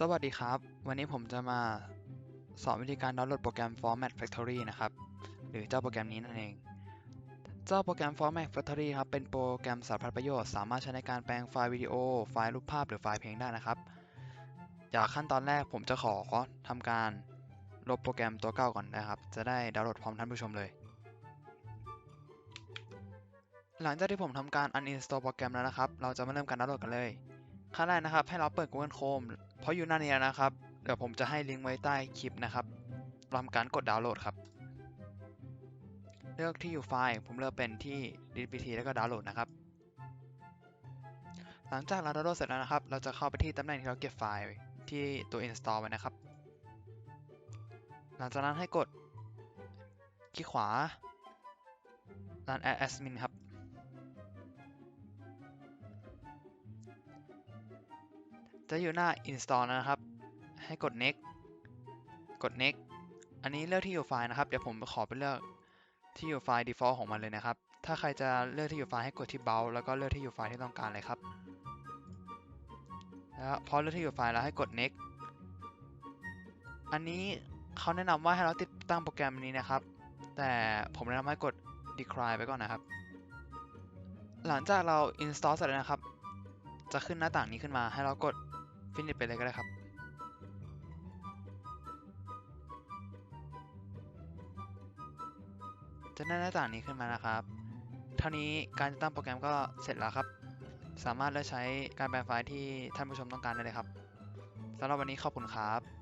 สวัสดีครับ วันนี้ผมจะมาสอนวิธีการดาวน์โหลดโปรแกรม Format Factory นะครับ หรือเจ้าโปรแกรมนี้นั่นเอง เจ้าโปรแกรม Format Factory ครับ เป็นโปรแกรมสารพัดประโยชน์ สามารถใช้ในการแปลงไฟล์วิดีโอ ไฟล์รูปภาพ หรือไฟล์เพลงได้นะครับ จากขั้นตอนแรกผมจะขอทำการลบโปรแกรมตัวเก่าก่อนนะครับ จะได้ดาวน์โหลดพร้อมท่านผู้ชมเลย หลังจากที่ผมทำการ uninstall โปรแกรมแล้วนะครับ เราจะมาเริ่มการดาวน์โหลดกันเลยขั้นแรกนะครับ ให้เราเปิด Google Chrome เพราะอยู่หน้านี้แล้วนะครับ เดี๋ยวผมจะให้ลิงก์ไว้ใต้คลิปนะครับทำการกดดาวน์โหลดครับ เลือกที่อยู่ไฟล์ ผมเลือกเป็นที่ DPT แล้วก็ดาวน์โหลดนะครับ หลังจากเราดาวน์โหลดเสร็จแล้วนะครับ เราจะเข้าไปที่ตำแหน่งที่เราเก็บไฟล์ที่ตัว install ไว้นะครับ หลังจากนั้นให้กดคลิกขวา Run as admin ครับ จะอยู่หน้า install นะครับ ให้กด next กด next อันนี้เลือกที่อยู่ไฟล์นะครับ เดี๋ยวผมขอไปเลือกที่อยู่ไฟล์ default ของมันเลยนะครับ ถ้าใครจะเลือกที่อยู่ไฟล์ให้กดที่ browse แล้วก็เลือกที่อยู่ไฟล์ที่ต้องการเลยครับ แล้วพอเลือกที่อยู่ไฟล์แล้วให้กด next อันนี้เขาแนะนำว่าให้เราติดตั้งโปรแกรมนี้นะครับ แต่ผมแนะนำให้กด decline ไปก่อนนะครับ หลังจากเรา install เสร็จแล้วนะครับ จะขึ้นหน้าต่างนี้ขึ้นมาให้เรากด ฟินิชไปเลยก็ได้ครับจะได้หน้าต่างนี้ขึ้นมานะครับ เท่านี้การตั้งโปรแกรมก็เสร็จแล้วครับ สามารถเลือกใช้การแปลงไฟล์ที่ท่านผู้ชมต้องการได้เลยครับสำหรับวันนี้ขอบคุณครับ